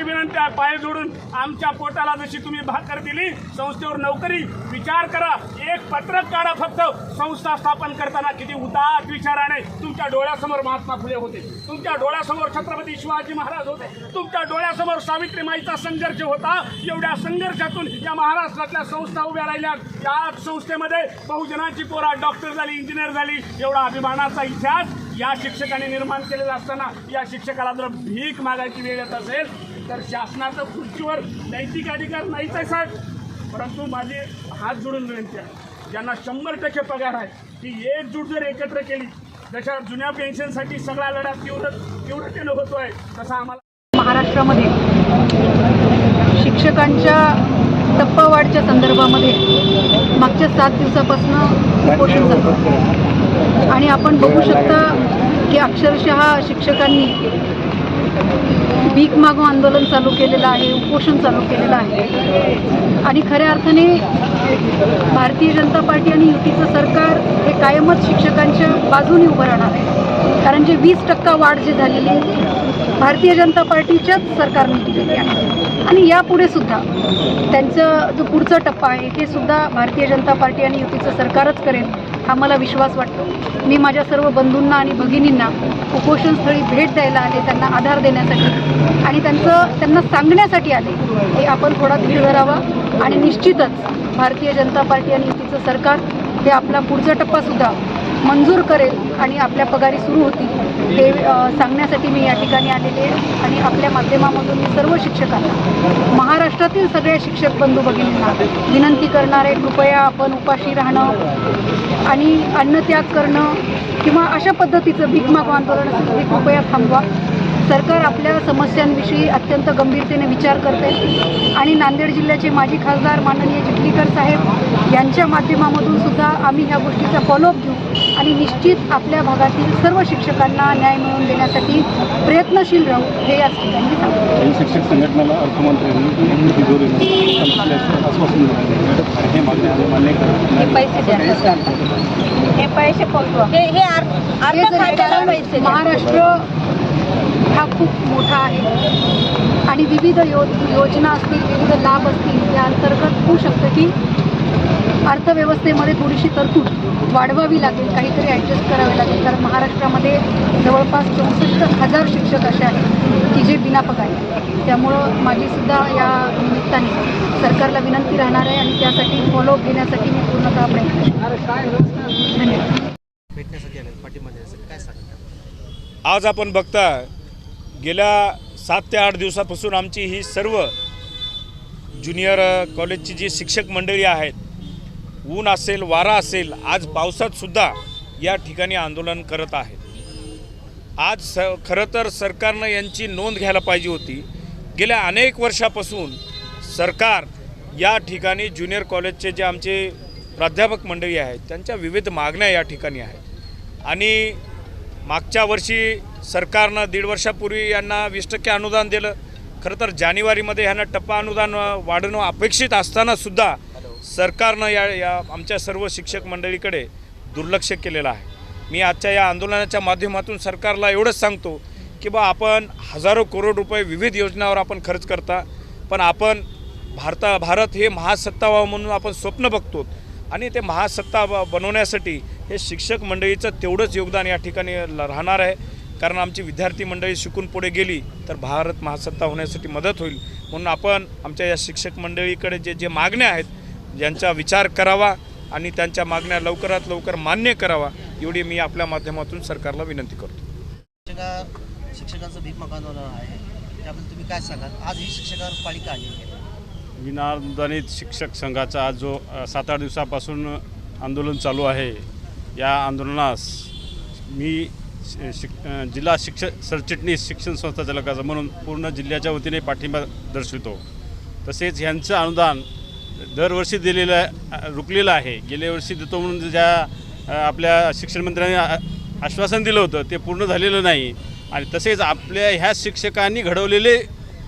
आग्रहाची विनंती आहे पाय जोडून आमच्या पोटाला जशी तुम्ही भाकर दिली संस्थेवर नोकरी विचार करा. एक पत्रक काढा फक्त. संस्था स्थापन करताना किती उदात विचाराने तुमच्या डोळ्यासमोर महात्मा फुले होते. तुमच्या डोळ्यासमोर छत्रपती शिवाजी महाराज होते. तुमच्या डोळ्यासमोर सावित्री माईचा संघर्ष होता. एवढ्या संघर्षातून या महाराष्ट्रातल्या संस्था उभ्या राहिल्या. या संस्थेमध्ये बहुजनांची पोरा डॉक्टर झाली इंजिनियर झाली एवढा अभिमानाचा इतिहास या शिक्षकाने निर्माण केलेला असताना या शिक्षकाला जर भीक मागायची वेळ येत असेल तर शासनाचं खुर्चीवर नैतिक अधिकार नाहीच आहे साहेब. परंतु माझी हात जोडून विनंती आहे ज्यांना शंभर टक्के पगार आहे ती एकजूट जर एकत्र केली जशा जुन्या पेन्शनसाठी सगळा लढा तीव्र तीव्रतेनं आहे तसा आम्हाला महाराष्ट्रामध्ये शिक्षकांच्या टप्पावाढच्या संदर्भामध्ये मागच्या सात दिवसापासून उपोषण झालं. आणि आपण बघू शकता की अक्षरशः शिक्षकांनी भीक मागो आंदोलन चालू केलेलं आहे उपोषण चालू केलेलं आहे. आणि खऱ्या अर्थाने भारतीय जनता पार्टी आणि युतीचं सरकार हे कायमच शिक्षकांच्या बाजूने उभं राहणार आहे. कारण जे वीस टक्का वाढ जी झालेली भारतीय जनता पार्टीच्याच सरकारने दिलेली आहे. आणि यापुढे सुद्धा त्यांचं जो पुढचा टप्पा आहे ते सुद्धा भारतीय जनता पार्टी आणि युतीचं सरकारच करेल हा मला विश्वास वाटतो. मी माझ्या सर्व बंधूंना आणि भगिनींना उपोषणस्थळी भेट द्यायला आले त्यांना आधार देण्यासाठी आणि त्यांचं त्यांना सांगण्यासाठी आले की आपण थोडा धीर धरावा आणि निश्चितच भारतीय जनता पार्टी आणि युतीचं सरकार हे आपला पुढचा टप्पासुद्धा मंजूर करेल आणि आपल्या पगारी सुरू होतील. हे सांगण्यासाठी मी या ठिकाणी आलेले आहे. आणि आपल्या माध्यमामधून मी सर्व शिक्षकांना महाराष्ट्रातील सगळ्या शिक्षक बंधू भगिनींना विनंती करणार आहे कृपया आपण उपाशी राहणं आणि अन्नत्याग करणं किंवा अशा पद्धतीचं भीक मागो आंदोलन असेल ते कृपया थांबवा. सरकार आपल्या समस्यांविषयी अत्यंत गंभीरतेने विचार करते. आणि नांदेड जिल्ह्याचे माजी खासदार माननीय चिखलीकर साहेब यांच्या माध्यमामधून सुद्धा आम्ही ह्या गोष्टीचा फॉलोअप घेऊ. आणि निश्चित आपल्या भागातील सर्व शिक्षकांना न्याय मिळवून देण्यासाठी प्रयत्नशील राहू हे याच ठिकाणी शिक्षक संघटनेला हे पैसे. महाराष्ट्र हा खूप मोठा आहे. आणि विविध यो योजना असतील विविध लाभ असतील या अंतर्गत होऊ शकतं की अर्थव्यवस्थेमध्ये थोडीशी तरतूद वाढवावी लागेल काहीतरी ॲडजस्ट करावे लागेल. कारण महाराष्ट्रामध्ये जवळपास चौसष्ट हजार शिक्षक असे आहेत की जे बिना पगार आहेत. त्यामुळं माझीसुद्धा या निमित्ताने सरकारला विनंती राहणार आहे आणि त्यासाठी फॉलोअप घेण्यासाठी मी पूर्णतः प्रयत्न आज आपण बघता गेल्या सात ते आठ दिवसापासून आमची ही सर्व ज्युनियर कॉलेजची जी शिक्षक मंडळी आहेत ऊन असेल वारा असेल आज पावसातसुद्धा या ठिकाणी आंदोलन करत आहेत आज स खरं तर सरकारनं यांची नोंद घ्यायला पाहिजे होती. गेल्या अनेक वर्षापासून सरकार या ठिकाणी ज्युनियर कॉलेजचे जे आमचे प्राध्यापक मंडळी आहेत त्यांच्या विविध मागण्या या ठिकाणी आहेत. आणि मागच्या वर्षी सरकारनं दीड वर्षापूर्वी यांना वीस टक्के अनुदान दिलं. खरं तर जानेवारीमध्ये ह्यांना टप्पा अनुदान वाढणं अपेक्षित असतानासुद्धा सरकारनं या या आमच्या सर्व शिक्षक मंडळीकडे दुर्लक्ष केलेलं आहे. मी आजच्या या आंदोलनाच्या माध्यमातून सरकारला एवढंच सांगतो की बा आपण हजारो करोड रुपये विविध योजनावर आपण खर्च करता पण आपण भारता भारत हे महासत्ता व्हावं म्हणून आपण स्वप्न बघतो आणि ते महासत्ता ब- बनवण्यासाठी हे शिक्षक मंडळीचं तेवढंच योगदान या ठिकाणी राहणार आहे. कारण आमची विद्यार्थी मंडळी शिकून पुढे गेली तर भारत महासत्ता होण्यासाठी मदत होईल. म्हणून आपण आमच्या या शिक्षक मंडळीकडे जे जे मागण्या आहेत ज्यांचा विचार करावा आणि त्यांच्या मागण्या लवकरात लवकर मान्य करावा एवढी मी आपल्या माध्यमातून सरकारला विनंती करतो. शिक्षका शिक्षकांचं भीक आंदोलन आहे. त्याबद्दल तुम्ही काय सांगाल? आज ही शिक्षकावर पालिका आली आहे. विनानुदानित शिक्षक संघाचा आज जो सात आठ दिवसापासून आंदोलन चालू आहे या आंदोलनास मी शिक जिल्हा शिक्षक सरचिटणीस शिक्षण संस्था चालकाचा म्हणून पूर्ण जिल्ह्याच्या वतीने पाठिंबा दर्शवितो. तसेच ह्यांचं अनुदान दरवर्षी दिलेलं रुकलेलं आहे. गेल्या वर्षी देतो म्हणून ज्या आपल्या शिक्षणमंत्र्यांनी आश्वासन दिलं होतं ते पूर्ण झालेलं नाही. आणि तसेच आपल्या ह्या शिक्षकांनी घडवलेले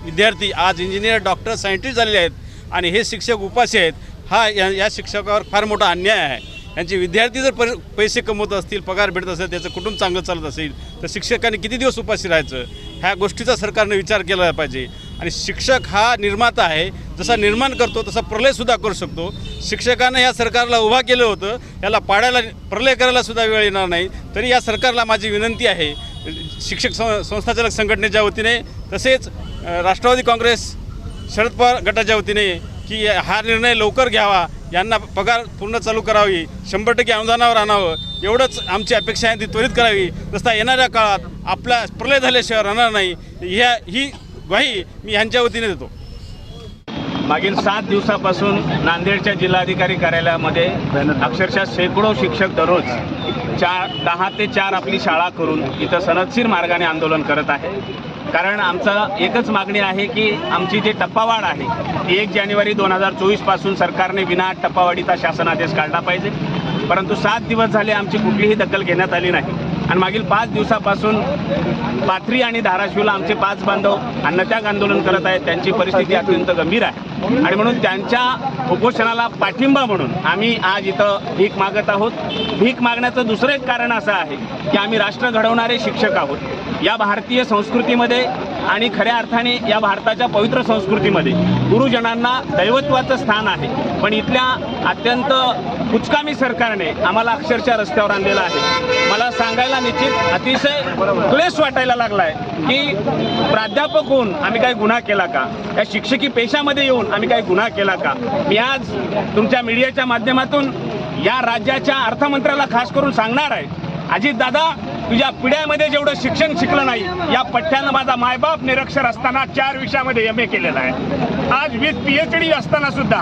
विद्यार्थी आज इंजिनियर डॉक्टर सायंटिस्ट झालेले आहेत. आणि हे शिक्षक उपाशी आहेत. हा या या शिक्षकावर फार मोठा अन्याय आहे. यांचे विद्यार्थी जर पर पैसे कमवत असतील पगार भेटत असेल त्याचं कुटुंब चांगलं चालत असेल तर शिक्षकांनी किती दिवस उपाशी राहायचं? ह्या गोष्टीचा सरकारनं विचार केला पाहिजे. आणि शिक्षक हा निर्माता आहे. जसा निर्माण करतो तसा प्रलयसुद्धा करू शकतो. शिक्षकानं या सरकारला उभा केलं होतं. याला पाडायला प्रलय करायला सुद्धा वेळ येणार नाही. तरी या सरकारला माझी विनंती आहे. शिक्षक सं संस्थाचालक संघटनेच्या वतीने तसेच राष्ट्रवादी काँग्रेस शरद पवार गटाच्या वतीने की हा निर्णय लवकर घ्यावा. यांना पगार पूर्ण चालू करावी. शंभर टक्के अनुदानावर आणावं. एवढंच आमची अपेक्षा आहे ती त्वरित करावी. नसता येणाऱ्या काळात आपला प्रलय झाल्याशिवाय राहणार नाही. ह्या ही ग्वाही मी ह्यांच्या वतीने देतो. मागील सात दिवसापासून नांदेडच्या जिल्हाधिकारी कार्यालयामध्ये अक्षरशः शेकडो शिक्षक दररोज चार दहा ते चार आपली शाळा करून इथं सनदशीर मार्गाने आंदोलन करत आहे. कारण आमचं एकच मागणी आहे की आमची जे टप्पावाढ आहे ती एक जानेवारी दोन हजार चोवीसपासून सरकारने विना टप्पावाढीचा शासन आदेश काढला पाहिजे. परंतु सात दिवस झाले आमची कुठलीही दखल घेण्यात आली नाही. आणि मागील पाच दिवसापासून पाथरी आणि धाराशिवला आमचे पाच बांधव अन्नत्याग आंदोलन करत आहेत. त्यांची परिस्थिती अत्यंत गंभीर आहे. आणि म्हणून त्यांच्या उपोषणाला पाठिंबा म्हणून आम्ही आज इथं भीक मागत आहोत. भीक मागण्याचं दुसरं एक कारण असं आहे की आम्ही राष्ट्र घडवणारे शिक्षक आहोत. या भारतीय संस्कृतीमध्ये आणि खऱ्या अर्थाने या भारताच्या पवित्र संस्कृतीमध्ये गुरुजनांना दैवत्वाचं स्थान आहे. पण इथल्या अत्यंत कुचकामी सरकारने आम्हाला अक्षरशः रस्त्यावर आणलेलं आहे. मला सांगायला निश्चित अतिशय क्लेश वाटायला लागला आहे की प्राध्यापक होऊन आम्ही काही गुन्हा केला का? या शिक्षकी पेशामध्ये येऊन आम्ही काही गुन्हा केला का? मी आज तुमच्या मीडियाच्या माध्यमातून या राज्याच्या अर्थमंत्र्याला खास करून सांगणार आहे. अजितदादा तुझ्या पिढ्यामध्ये जेवढं शिक्षण शिकलं नाही या पठ्ठ्यानं माझा मायबाप निरक्षर असताना चार विषयामध्ये एम ए केलेला आहे. आज वीस पी एच डी असताना सुद्धा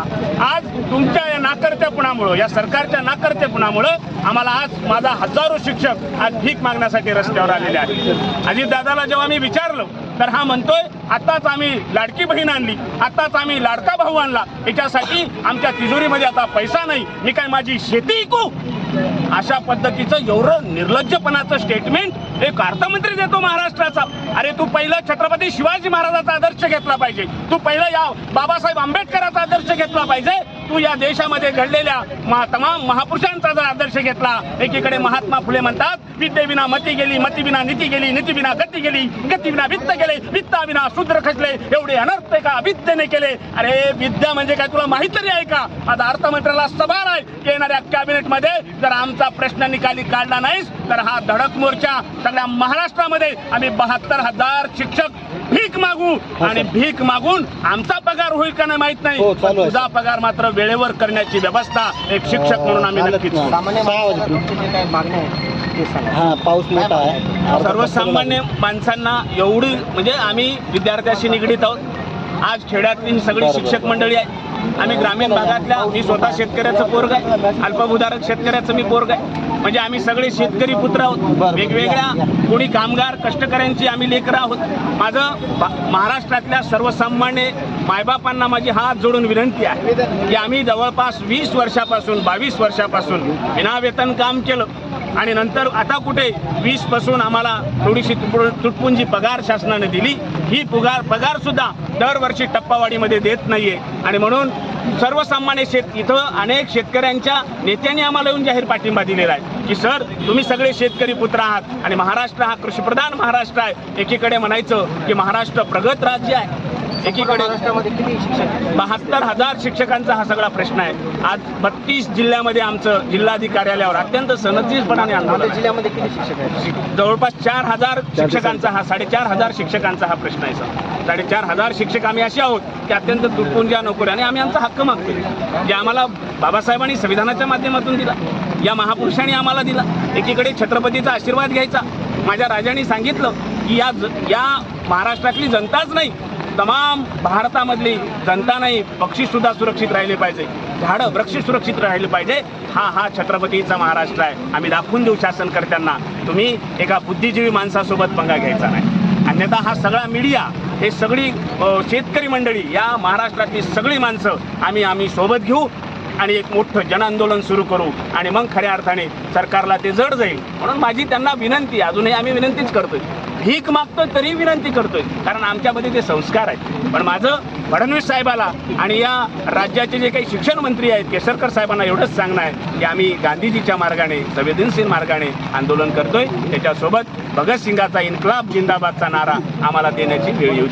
आज तुमच्या या नाकर्तेपणामुळं या सरकारच्या नाकर्तेपणामुळं आम्हाला आज माझा हजारो शिक्षक आज भीक मागण्यासाठी रस्त्यावर आलेले आहेत. अजित दादाला जेव्हा मी विचारलं तर हा म्हणतोय आताच आम्ही लाडकी बहीण आणली आताच आम्ही लाडका भाऊ आणला याच्यासाठी आमच्या तिजोरीमध्ये आता पैसा नाही मी काय माझी शेती ऐकू अशा पद्धतीचं एवढं निर्लज्जपणाचं स्टेटमेंट एक अर्थमंत्री देतो महाराष्ट्राचा. अरे तू पहिला छत्रपती शिवाजी महाराजाचा आदर्श घेतला पाहिजे. तू पहिला या बाबासाहेब आंबेडकराचा आदर्श घेतला पाहिजे. तू या देशामध्ये घडलेल्या महा तमाम महापुरुषांचा जर आदर्श घेतला एकीकडे महात्मा फुले म्हणतात विद्येविना मती गेली मतीविना नीती गेली नीतीविना गती गेली गतीविना वित्त गेले वित्ताविना शूद्र खचले एवढे अनर्थ का विद्येने केले. अरे विद्या म्हणजे काय तुला माहीत तरी आहे का? आता अर्थमंत्र्याला सभार आहे येणाऱ्या कॅबिनेटमध्ये जर आमचा प्रश्न निकाली काढला नाहीस तर हा धडक मोर्चा सगळ्या महाराष्ट्रामध्ये आम्ही बहात्तर हजार शिक्षक भीक मागू आणि भीक मागून आमचा पगार होईल का नाही माहीत नाही. हो. तुझा पगार मात्र वेळेवर करण्याची व्यवस्था एक शिक्षक म्हणून आम्ही नक्कीच हा पाऊस मोठा आहे. सर्वसामान्य माणसांना एवढी म्हणजे आम्ही विद्यार्थ्याशी निगडीत आहोत. आज खेड्यातली ही सगळी. शिक्षक मंडळी आहे. आम्ही ग्रामीण भागातल्या मी स्वतः शेतकऱ्याचं पोरग आहे. अल्पभूधारक शेतकऱ्याचं मी पोरग आहे. म्हणजे आम्ही सगळे शेतकरी पुत्र आहोत. वेगवेगळ्या कोणी कामगार कष्टकऱ्यांची आम्ही लेकरं आहोत. माझं महाराष्ट्रातल्या सर्वसामान्य मायबापांना माझी हात जोडून विनंती आहे की आम्ही जवळपास वीस वर्षापासून बावीस वर्षापासून विनावेतन काम केलं. आणि नंतर आता कुठे वीसपासून आम्हाला थोडीशी तुटपुं- तुटपुंजी पगार शासनाने दिली. ही पगार पगार सुद्धा दरवर्षी टप्पावाढीमध्ये देत नाहीये. आणि म्हणून सर्वसामान्य शेत इथं अनेक शेतकऱ्यांच्या नेत्यांनी आम्हाला येऊन जाहीर पाठिंबा दिलेला आहे. की सर तुम्ही सगळे शेतकरी पुत्र आहात आणि महाराष्ट्र हा कृषीप्रधान महाराष्ट्र आहे. एकीकडे म्हणायचं की महाराष्ट्र प्रगत राज्य आहे. एकीकडे? बहात्तर हजार शिक्षकांचा हा सगळा प्रश्न आहे. आज बत्तीस जिल्ह्यामध्ये आमचं जिल्हाधिकारी कार्यालयावर अत्यंत सनदशीरपणाने आंदोलन. जिल्ह्यामध्ये किती शिक्षक आहेत? जवळपास चार हजार शिक्षकांचा हा साडेचार हजार शिक्षकांचा हा प्रश्न आहे सर. साडेचार हजार शिक्षक आम्ही असे आहोत की अत्यंत तुटपुंज्या नोकऱ्या आणि आम्ही आमचा हक्क मागतो जे आम्हाला बाबासाहेबांनी संविधानाच्या माध्यमातून दिला या महापुरुषांनी आम्हाला दिला. एकीकडे छत्रपतीचा आशीर्वाद घ्यायचा. माझ्या राजांनी सांगितलं की या या महाराष्ट्रातली जनताच नाही तमाम भारतामधली जनता नाही पक्षीसुद्धा सुरक्षित राहिले पाहिजे. झाडं वृक्ष सुरक्षित राहिले पाहिजे. हा हा छत्रपतीचा महाराष्ट्र आहे. आम्ही दाखवून देऊ शासनकर्त्यांना. तुम्ही एका बुद्धिजीवी माणसासोबत पंगा घ्यायचा नाही. अन्यथा हा सगळा मीडिया हे सगळी शेतकरी मंडळी या महाराष्ट्रातली सगळी माणसं आम्ही आम्ही सोबत घेऊ आणि एक मोठं जनआंदोलन सुरू करू आणि मग खऱ्या अर्थाने सरकारला ते जड जाईल. म्हणून माझी त्यांना विनंती अजूनही आम्ही विनंतीच करतोय. भीक मागतोय तरी विनंती करतोय. कारण आमच्यामध्ये ते संस्कार आहेत. पण माझं फडणवीस साहेबाला आणि या राज्याचे जे काही शिक्षण मंत्री आहेत केसरकर साहेबांना एवढंच सांगणं आहे की आम्ही गांधीजीच्या मार्गाने संवेदनशील मार्गाने आंदोलन करतोय. त्याच्यासोबत भगतसिंगाचा इन्कलाब जिंदाबादचा नारा आम्हाला देण्याची वेळ येऊ